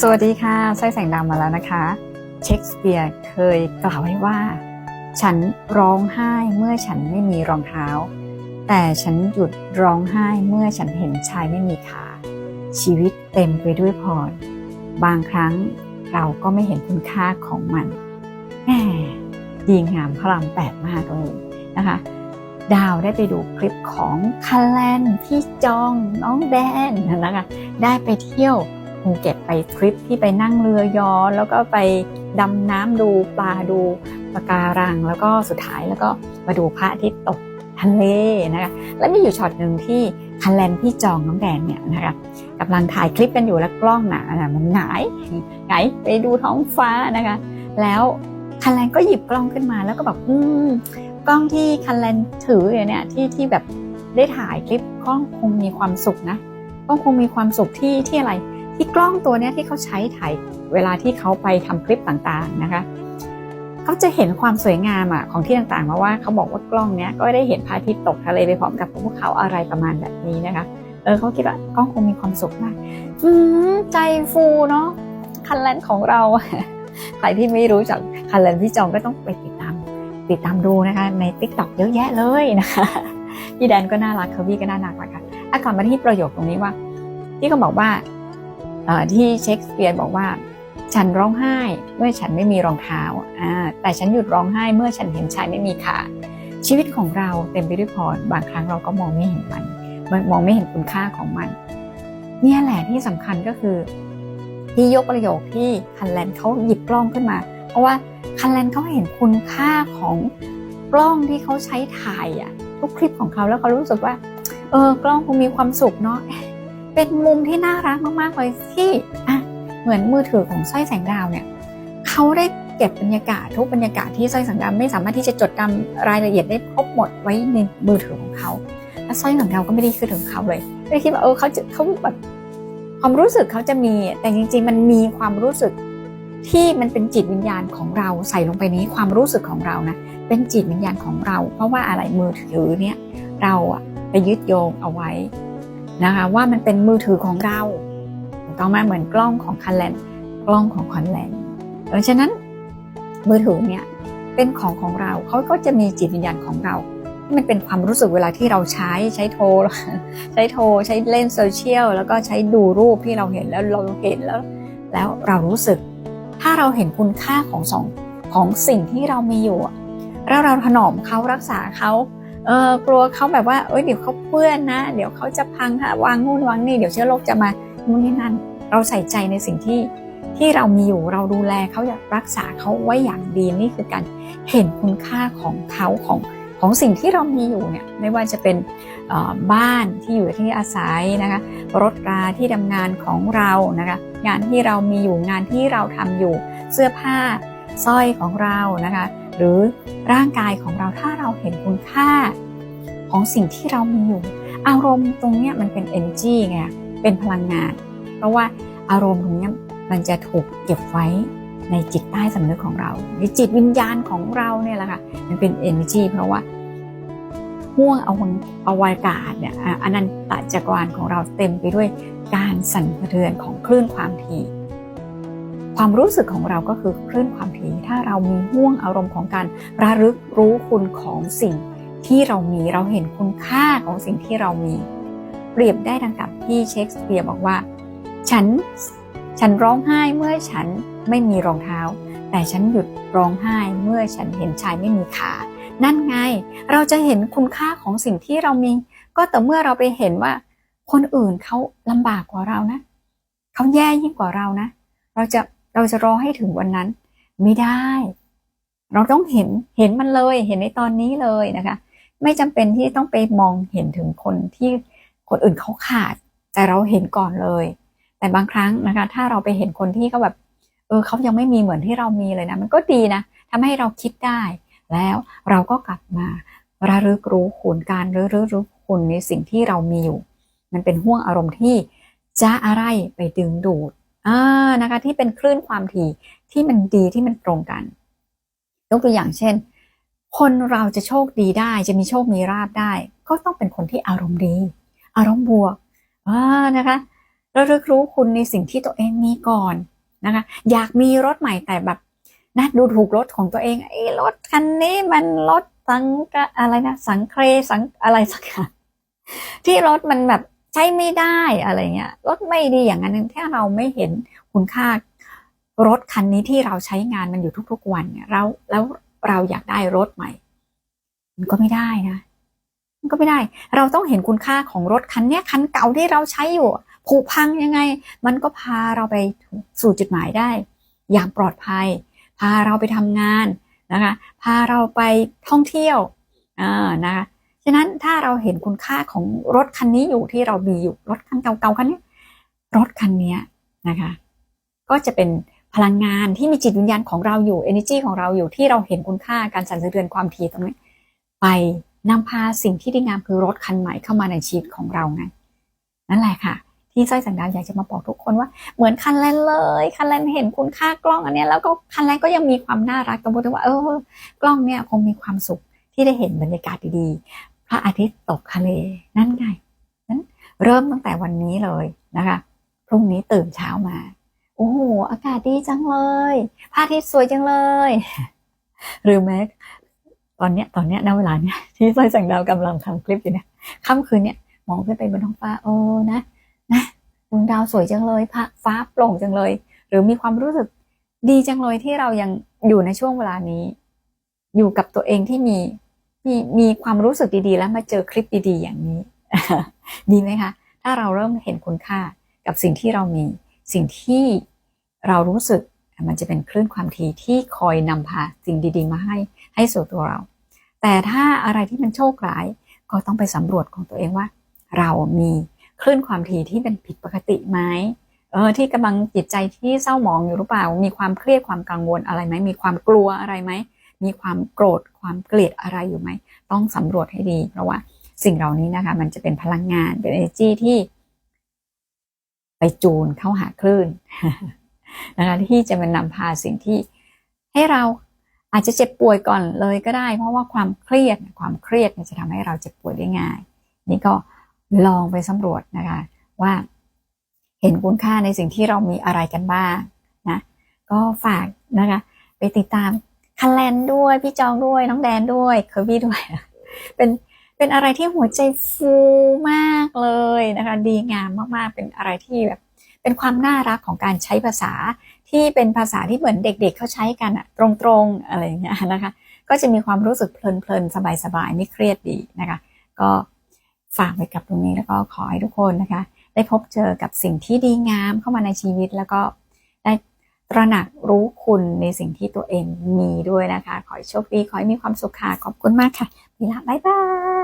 สวัสดีค่ะสร้อยแสงดาวมาแล้วนะคะ เชคสเปียร์เคยกล่าวไว้ว่า ฉันร้องไห้เมื่อฉันไม่มีรองเท้า แต่ฉันหยุดร้องไห้เมื่อฉันเห็นชายไม่มีขา ชีวิตเต็มไปด้วยพร บางครั้งเราก็ไม่เห็นคุณค่าของมันแหมดีงามพลังแปดมากเลยนะคะ ดาวได้ไปดูคลิปของคันแลนพี่จองน้องแดนนะคะได้ไปเที่ยวภูเก็ตไปทริปที่ไปนั่งเรือยอแล้วก็ไปดำน้ำดูปลาดูปะการัง แล้วก็สุดท้ายแล้วก็มาดูพระอาทิตย์ตกทะเลนะคะแล้วมีอยู่ช็อตหนึ่งที่คันแลนพี่จองน้องแดนเนี่ยนะคะกำลังถ่ายคลิปกันอยู่แล้วกล้องหนานะมันหงายหงายไปดูท้องฟ้านะคะ แล้วคันแลนก็หยิบกล้องขึ้นมาแล้วก็แบบอืม กล้องที่คันแลนถืออยู่เนี่ยที่ที่แบบได้ถ่ายคลิปกล้องคงมีความสุขนะกล้องคงมีความสุขที่ที่อะไร ที่กล้องตัวเนี้ยที่เขาใช้ถ่ายเวลาที่เขาไปทำคลิปต่างๆนะคะเขาจะเห็นความสวยงามอะของที่ต่างๆมาว่าเขาบอกว่ากล้องเนี้ยก็ได้เห็นพระอาทิตย์ตกทะเลไปพร้อมกับพวกเขาอะไรประมาณแบบนี้นะคะเออเขาคิดว่ากล้องคงมีความสุขมากอืมใจฟูเนาะคันแลนของเราใครที่ไม่รู้จักคันแลนพี่จองก็ต้องไปติด ตามติดตามดูนะคะใน t ิ k t o k เยอะแยะเลยนะคะพี่แดนก็น่ารักเคอร์บี้ก็น่ารักนะคะอะกลับมาที่ประโยคตรงนี้ว่า ที่เขาบอกว่าที่เชคสเปียร์บอกว่า ฉันร้องไห้เมื่อฉันไม่มีรองเท้าแต่ฉันหยุดร้องไห้เมื่อฉันเห็นชายไม่มีขาชีวิตของเราเต็มไปด้วยพรบางครั้งเราก็มองไม่เห็นมันมองไม่เห็นคุณค่าของมัน เนี่ยแหละที่สำคัญก็คือ ที่ยกประโยคที่คันแลนเขาหยิบกล้องขึ้นมา เพราะว่า คันแลนเขาเห็นคุณค่าของกล้องที่เขาใช้ถ่ายอะทุกคลิปของเขาแล้วเขารู้สึกว่า เออกล้องคงมีความสุขเนาะเป็นมุมที่น่ารักมากๆเลยที่อะเหมือนมือถือของสร้อยแสงดาวเนี่ยเขาได้เก็บบรรยากาศทุกบรรยากาศที่สร้อยแสงดาวไม่สามารถที่จะจดจำรายละเอียดได้ครบหมดไว้ในมือถือของเขาและสร้อยแสงดาวก็ไม่ได้คิดถึงเขาเลยไม่ได้คิดว่าเออเขาจะเขาแบบความรู้สึกเขาจะมีแต่จริง ๆ มันมีความรู้สึก ที่มันเป็นจิตวิญญาณของเราใส่ลงไปนี้ความรู้สึกของเรานะเป็นจิตวิญญาณของเรา เพราะว่าอะไรมือถือเนี่ยเราอะไปยึดโยงเอาไว้นะคะว่ามันเป็นมือถือของเราต้องไหมเหมือนกล้องของคันแลนกล้องของคันแลนดังฉะนั้นมือถือเนี่ยเป็นของของเราเขาก็จะมีจิตวิญญาณของเราที่มันเป็นความรู้สึกเวลาที่เราใช้ใช้โทร ใช้โทรใช้เล่นโซเชียลแล้วก็ใช้ดูรูปที่เราเห็นแล้วเราเห็นแล้ว แล้วเรารู้สึก ถ้าเราเห็นคุณค่าของสองของสิ่งที่เรามีอยู่แล้วเราถนอมเขารักษาเขาเออกลัวเขาแบบว่าเอ้ยเดี๋ยวเขาเปื้อนนะ เดี๋ยวเขาจะพังค่ะวางนู่นวางนี่เดี๋ยวเชื้อโรคจะมานู่นนี่นั่น เราใส่ใจในสิ่งที่ที่เรามีอยู่เราดูแลเขาอยากรักษาเขาไว้อย่างดีนี่คือการเห็นคุณค่าของเขาของของสิ่งที่เรามีอยู่เนี่ยไม่ว่าจะเป็นบ้านที่อยู่ที่อาศัยนะคะรถราที่ทำงานของเรานะคะ งานที่เรามีอยู่งานที่เราทำอยู่เสื้อผ้าสร้อยของเรานะคะ หรือร่างกายของเราถ้าเราเห็นคุณค่าของสิ่งที่เรามีอยู่ อารมณ์ตรงเนี้ยมันเป็น energy ไงเป็นพลังงาน เพราะว่าอารมณ์ตรงเนี้ยมันจะถูกเก็บไว้ในจิตใต้สำนึกของเราในจิตวิญญาณของเราเนี่ยแหละค่ะมันเป็น energy เพราะว่า ห่วงอวอวกาศเนี่ยอนันตจักรวาลของเราเต็มไปด้วยการสั่นสะเทือนของคลื่นความถี่ความรู้สึกของเราก็คือคลื่นความถี่ถ้าเรามีห่วงอารมณ์ของการระลึกรู้คุณของสิ่งที่เรามีเราเห็นคุณค่าของสิ่งที่เรามี เปรียบได้ดังกับที่เชคสเปียร์บอกว่า ฉัน ฉันร้องไห้เมื่อฉันไม่มีรองเท้า แต่ฉันหยุดร้องไห้เมื่อฉันเห็นชายไม่มีขา นั่นไง เราจะเห็นคุณค่าของสิ่งที่เรามี ก็แต่เมื่อเราไปเห็นว่า คนอื่นเขาลำบากกว่าเรานะเขาแย่ยิ่งกว่าเรานะ เราจะเราจะรอให้ถึงวันนั้น ไม่ได้ เราต้องเห็นเห็นมันเลยเห็นในตอนนี้เลยนะคะ ไม่จำเป็นที่ต้องไปมองเห็นถึงคนที่คนอื่นเขาขาด แต่เราเห็นก่อนเลย แต่บางครั้งนะคะ ถ้าเราไปเห็นคนที่เขาแบบ ออเขายังไม่มีเหมือนที่เรามีเลยนะ มันก็ดีนะทำให้เราคิดได้ แล้วเราก็กลับมาระลึกรู้คุณการระลึกรู้คุณในสิ่งที่เรามีอยู่ มันเป็นห่วงอารมณ์ที่จะอะไรไปดึงดูดอ่านะคะ ที่เป็นคลื่นความถี่ที่มันดีที่มันตรงกันยกตัวอย่างเช่น คนเราจะโชคดีได้จะมีโชคมีราบได้ ก็ต้องเป็นคนที่อารมณ์ดี อารมณ์บวกอ่านะคะระลึกรู้คุณในสิ่งที่ตัวเองมีก่อน นะคะ อยากมีรถใหม่แต่แบบนะดูถูกรถของตัวเองไอ้รถคันนี้มันรถสังกอะไรนะสังเครสังอะไรสักอย่างที่รถมันแบบใช้ไม่ได้อะไรเงี้ยรถไม่ดีอย่างนั้นถ้าเราไม่เห็นคุณค่ารถคันนี้ที่เราใช้งานมันอยู่ทุกๆวันเนี่ยเราแล้วเราอยากได้รถใหม่ มันก็ไม่ได้นะ มันก็ไม่ได้ เราต้องเห็นคุณค่าของรถคันเนี้ยคันเก่าที่เราใช้อยู่ ผุพังยังไง มันก็พาเราไปสู่จุดหมายได้ อย่างปลอดภัย พาเราไปทำงานนะคะ พาเราไปท่องเที่ยวอ่านะคะฉะนั้นถ้าเราเห็นคุณค่าของรถคันนี้อยู่ที่เรามีอยู่รถคันเก่าๆคันนี้รถคันนี้นะคะ ก็จะเป็นพลังงานที่มีจิตวิญญาณของเราอยู่ energy ของเราอยู่ที่เราเห็นคุณค่าการสั่นสะเทือนความถี่ตรงนี้ ไปนำพาสิ่งที่ดีงามคือรถคันใหม่เข้ามาในชีวิตของเราไงนั่นแหละค่ะ ที่สร้อยสังดาวอยากจะมาบอกทุกคนว่าเหมือนคันแลนเลยคันแลนเห็นคุณค่ากล้องอันนี้แล้วก็คันแลนก็ยังมีความน่ารักตรงที่ว่าเออกล้องเนี่ยคงมีความสุขที่ได้เห็นบรรยากาศดีๆ พระอาทิตย์ตกทะเลนั่นไงนั้นเริ่มตั้งแต่วันนี้เลยนะคะพรุ่งนี้ตื่นเช้ามาโอ้โหอากาศดีจังเลยพระอาทิตย์สวยจังเลย หรือแม้ตอนเนี้ยตอนเนี้ยณเวลาเนี้ยที่สร้อยแสงดาวกำลังทำคลิปอยู่เนี่ยค่ำคืนเนี่ยมองขึ้นไปบนท้องฟ้าโอ้นะ ดวงดาวสวยจังเลยพระฟ้าโปร่งจังเลย หรือมีความรู้สึกดีจังเลยที่เรายังอยู่ในช่วงเวลานี้ อยู่กับตัวเองที่มีมีมีความรู้สึกดีๆ แล้วมาเจอคลิปดีๆอย่างนี้ ดีไหมคะ ถ้าเราเริ่มเห็นคุณค่ากับสิ่งที่เรามี สิ่งที่เรารู้สึกมันจะเป็นคลื่นความถี่ที่คอยนำพาสิ่งดี ๆ มาให้ให้สู่ตัวเรา แต่ถ้าอะไรที่มันโชคร้าย ก็ต้องไปสำรวจของตัวเองว่า เรามี คลื่นความถี่ที่เป็นผิดปกติไหมเออที่กำลังจิตใจที่เศร้าหมองอยู่หรือเปล่า มีความเครียดความกังวลอะไรไหมมีความกลัวอะไรไหมมีความโกรธความเกลียดอะไรอยู่ไหมต้องสำรวจให้ดี เพราะว่าสิ่งเหล่านี้นะคะ มันจะเป็นพลังงานเป็น energy ที่ ไปจูนเข้าหาคลื่นนะคะที่จะมานำพาสิ่งที่ให้เราอาจจะเจ็บป่วยก่อนเลยก็ได้ เพราะว่าความเครียดความเครียดจะทำให้เราเจ็บป่วยได้ง่าย นี่ก็ ลองไปสำรวจนะคะว่าเห็นคุณค่าในสิ่งที่เรามีอะไรกันบ้างนะก็ฝากนะคะไปติดตามคันแลนด้วย พี่จองด้วย น้องแดนด้วยเคอร์บี้ด้วย เป็นเป็นอะไรที่หัวใจฟูมากเลยนะคะดีงามมากๆเป็นอะไรที่แบบเป็นความน่ารักของการใช้ภาษาที่เป็นภาษาที่เหมือนเด็กๆเขาใช้กันอะตรงๆอะไรอย่างเงี้ยนะคะ ก็จะมีความรู้สึกเพลินๆสบายๆไม่เครียดดีนะคะ ก็ ฝากไว้กับตรงนี้แล้วก็ขอให้ทุกคนนะคะ ได้พบเจอกับสิ่งที่ดีงามเข้ามาในชีวิตแล้วก็ได้ตระหนักรู้คุณในสิ่งที่ตัวเองมีด้วยนะคะ ขอให้โชคดี ขอให้มีความสุขค่ะ ขอบคุณมากค่ะมีละบ๊ายบาย